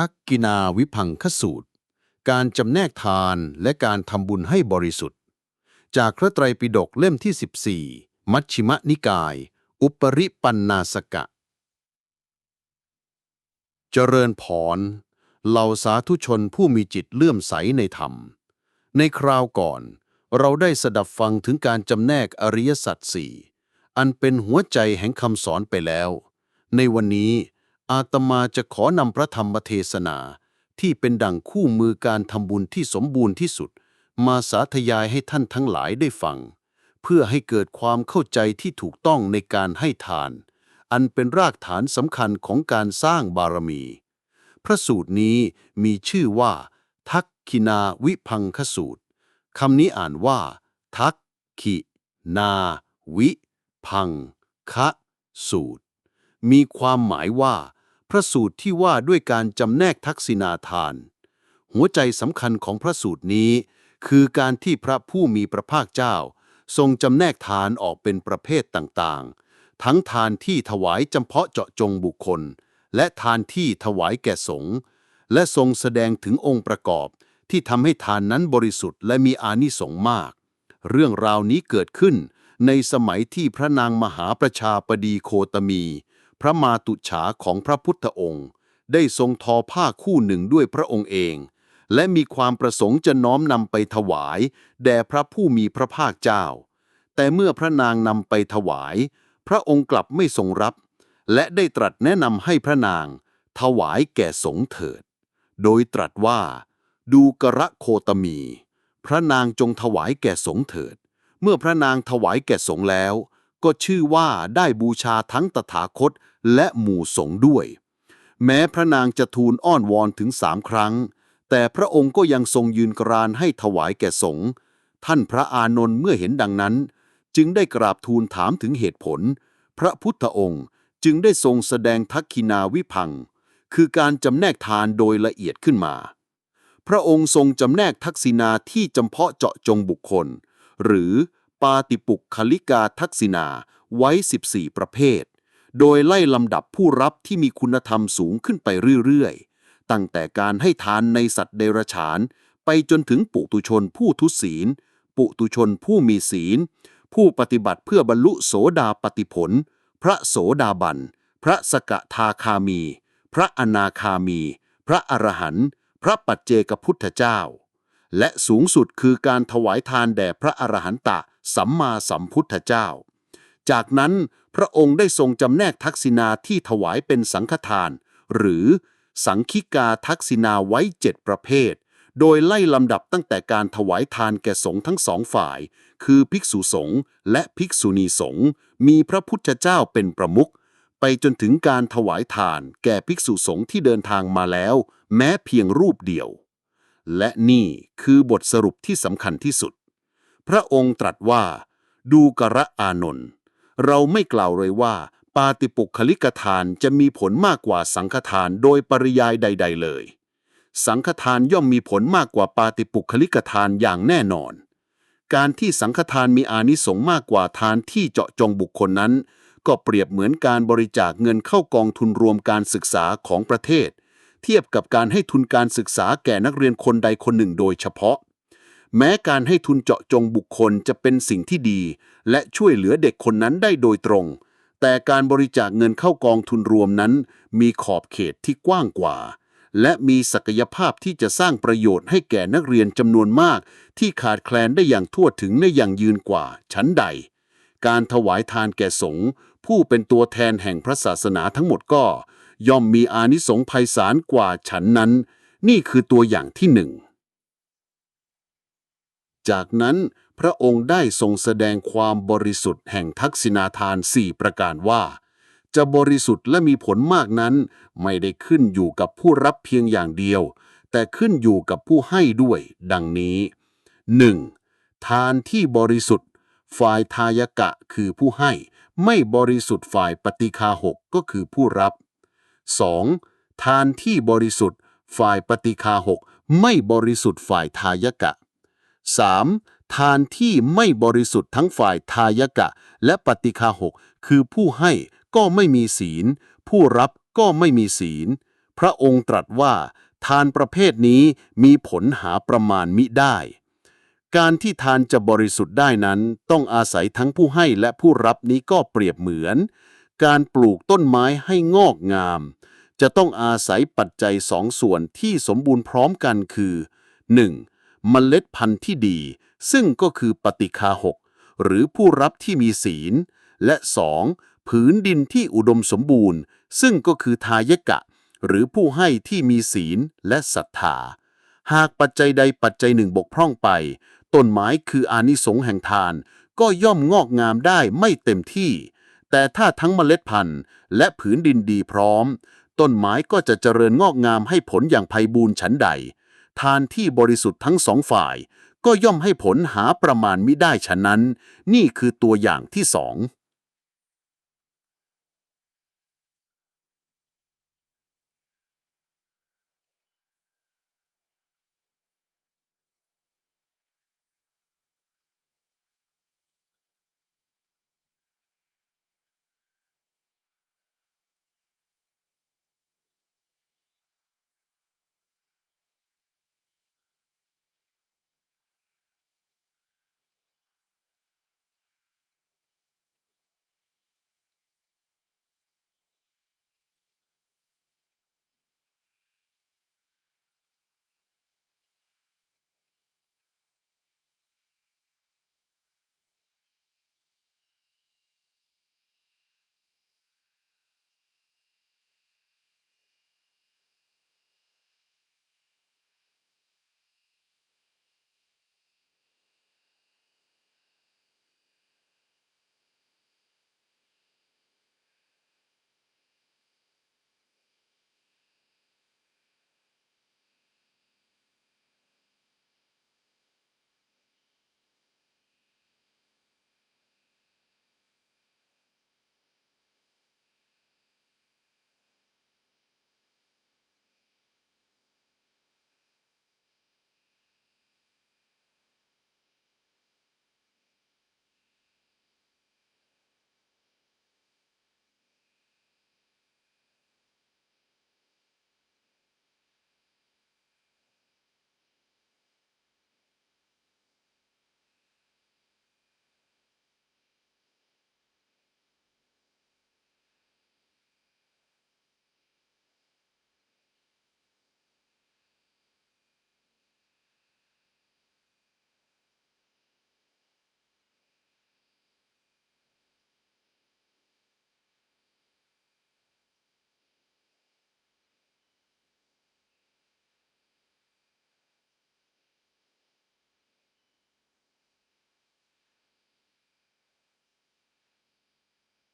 ทักกินาวิพังคสูตร การจำแนกทานและการทำบุญให้บริสุทธิ์ จากพระไตรปิฎกเล่มที่ 14 มัชชิมนิกาย อุปริปันนาสกะ เจริญพรเหล่าสาธุชนผู้มีจิตเลื่อมใสในธรรม ในคราวก่อน เราได้สดับฟังถึงการจำแนกอริยสัจสี่อันเป็นหัวใจแห่งคำสอนไปแล้ว ในวันนี้ อาตมาจะขอนำพระธรรมเทศนา ที่เป็นดังคู่มือการทำบุญที่สมบูรณ์ที่สุด มาสาธยายให้ท่านทั้งหลายได้ฟัง เพื่อให้เกิดความเข้าใจที่ถูกต้องในการให้ทาน อันเป็นรากฐานสำคัญของการสร้างบารมี พระสูตรนี้มีชื่อว่า ทักขินาวิพังคสูตรคำนี้อ่านว่า ทักขินา วิ พังคะสูตร มีความหมายว่า พระสูตรที่ว่าด้วยการจำแนกทักษิณาทาน หัวใจสำคัญของพระสูตรนี้ คือการที่พระผู้มีพระภาคเจ้า ทรงจำแนกทานออกเป็นประเภทต่างๆ ทั้งทานที่ถวายจำเพาะเจาะจงบุคคล และทานที่ถวายแก่สงฆ์และทรงแสดงถึงองค์ประกอบที่ทำให้ทานนั้นบริสุทธิ์และมีอานิสงส์มาก เรื่องราวนี้เกิดขึ้นในสมัยที่พระนางมหาประชาปดีโคตมี พระมาตุฉาของพระพุทธองค์ ได้ทรงทอผ้าคู่หนึ่งด้วยพระองค์เอง และมีความประสงค์จะน้อมนำไปถวาย แด่พระผู้มีพระภาคเจ้า แต่เมื่อพระนางนำไปถวาย พระองค์กลับไม่ทรงรับ และได้ตรัสแนะนำให้พระนาง ถวายแก่สงเถิด โดยตรัสว่า ดูกระโคตมี พระนางจงถวายแก่สงเถิด เมื่อพระนางถวายแก่สงแล้ว ก็ชื่อว่าได้บูชาทั้งตถาคตและหมู่สงฆ์ด้วย แม้พระนางจะทูลอ้อนวอนถึงสามครั้ง แต่พระองค์ก็ยังทรงยืนกรานให้ถวายแก่สงฆ์ท่านพระอานนท์เมื่อเห็นดังนั้น จึงได้กราบทูลถามถึงเหตุผล พระพุทธองค์จึงได้ทรงแสดงทักขินาวิพัง คือการจำแนกทานโดยละเอียดขึ้นมา พระองค์ทรงจำแนกทักษิณาที่จำเพาะเจาะจงบุคคล หรือ ปาติปุกคลิกาทักษิณาไว้ 14 ประเภท โดยไล่ลำดับผู้รับที่มีคุณธรรมสูงขึ้นไปเรื่อยๆ ตั้งแต่การให้ทานในสัตว์เดรัจฉาน ไปจนถึงปุตุชนผู้ทุศีล ปุตุชนผู้มีศีล ผู้ปฏิบัติเพื่อบรรลุโสดาปติผล พระโสดาบัน พระสกทาคามี พระอนาคามี พระอรหันต์ พระปัจเจกพุทธเจ้า และสูงสุดคือการถวายทานแด่พระอรหันตะ สัมมาสัมพุทธเจ้า จากนั้นพระองค์ได้ทรงจำแนกทักษิณาที่ถวายเป็นสังฆทาน หรือสังคิกาทักษิณาไว้เจ็ดประเภท โดยไล่ลำดับตั้งแต่การถวายทานแก่สงฆ์ทั้งสองฝ่าย คือภิกษุสงฆ์และภิกษุณีสงฆ์มีพระพุทธเจ้าเป็นประมุขไปจนถึงการถวายทานแก่ภิกษุสงฆ์ที่เดินทางมาแล้ว แม้เพียงรูปเดียว และนี่คือบทสรุปที่สำคัญที่สุด พระองค์ตรัสว่า ดูกระอานนท์เราไม่กล่าวเลยว่า ปาติปุคลิกทานจะมีผลมากกว่าสังฆทานโดยปริยายใด ๆ เลย สังฆทานย่อมมีผลมากกว่าปาติปุคลิกทานอย่างแน่นอน การที่สังฆทานมีอานิสงส์มากกว่าทานที่เจาะจงบุคคลนั้น ก็เปรียบเหมือนการบริจาคเงินเข้ากองทุนรวมการศึกษาของประเทศ เทียบกับการให้ทุนการศึกษาแก่นักเรียนคนใดคนหนึ่งโดยเฉพาะ แม้การให้ทุนเจาะจงบุคคลจะเป็นสิ่งที่ดี และช่วยเหลือเด็กคนนั้นได้โดยตรง แต่การบริจาคเงินเข้ากองทุนรวมนั้น มีขอบเขตที่กว้างกว่า และมีศักยภาพที่จะสร้างประโยชน์ให้แก่นักเรียนจำนวนมาก ที่ขาดแคลนได้อย่างทั่วถึงได้อย่างยืนกว่า ชั้นใด การถวายทานแก่สงฆ์ผู้เป็นตัวแทนแห่งพระศาสนาทั้งหมดก็ ย่อมมีอานิสงส์ไพศาลกว่าฉันนั้น นี่คือตัวอย่างที่หนึ่ง จากนั้นพระองค์ได้ทรงแสดงความบริสุทธิ์แห่งทักษิณาทานสี่ประการว่า จะบริสุทธิ์และมีผลมากนั้น ไม่ได้ขึ้นอยู่กับผู้รับเพียงอย่างเดียว แต่ขึ้นอยู่กับผู้ให้ด้วย ดังนี้ 1. ทานที่บริสุทธิ์ ฝ่ายทายกะคือผู้ให้ ไม่บริสุทธิ์ฝ่ายปฏิคาหกก็คือผู้รับ 2. ทานที่บริสุทธิ์ ฝ่ายปฏิคาหกไม่บริสุทธิ์ฝ่ายทายกะ 3. ทานที่ไม่บริสุทธิ์ทั้งฝ่ายทายกะ และปฏิคาหก คือผู้ให้ก็ไม่มีศีล ผู้รับก็ไม่มีศีล พระองค์ตรัสว่า ทานประเภทนี้มีผลหาประมาณมิได้ การที่ทานจะบริสุทธิ์ได้นั้น ต้องอาศัยทั้งผู้ให้และผู้รับนี้ก็เปรียบเหมือน การปลูกต้นไม้ให้งอกงาม จะต้องอาศัยปัจจัยสองส่วนที่สมบูรณ์พร้อมกันคือ 1. เมล็ดพันธุ์ที่ดี ซึ่งก็คือปฏิคาหกหรือผู้รับที่มีศีล และ 2. ผืนดินที่อุดมสมบูรณ์ ซึ่งก็คือทายกะ หรือผู้ให้ที่มีศีลและศรัทธา หากปัจจัยใดปัจจัยหนึ่งบกพร่องไป ต้นไม้คืออานิสงส์แห่งทาน ก็ย่อมงอกงามได้ไม่เต็มที่ แต่ถ้าทั้งเมล็ดพันธุ์ และผืนดินดีพร้อม ต้นไม้ก็จะเจริญงอกงามให้ผลอย่างไพบูรย์ฉันใด ทานที่บริสุทธิ์ทั้งสองฝ่าย ก็ย่อมให้ผลหาประมาณมิได้ฉะนั้น นี่คือตัวอย่างที่สอง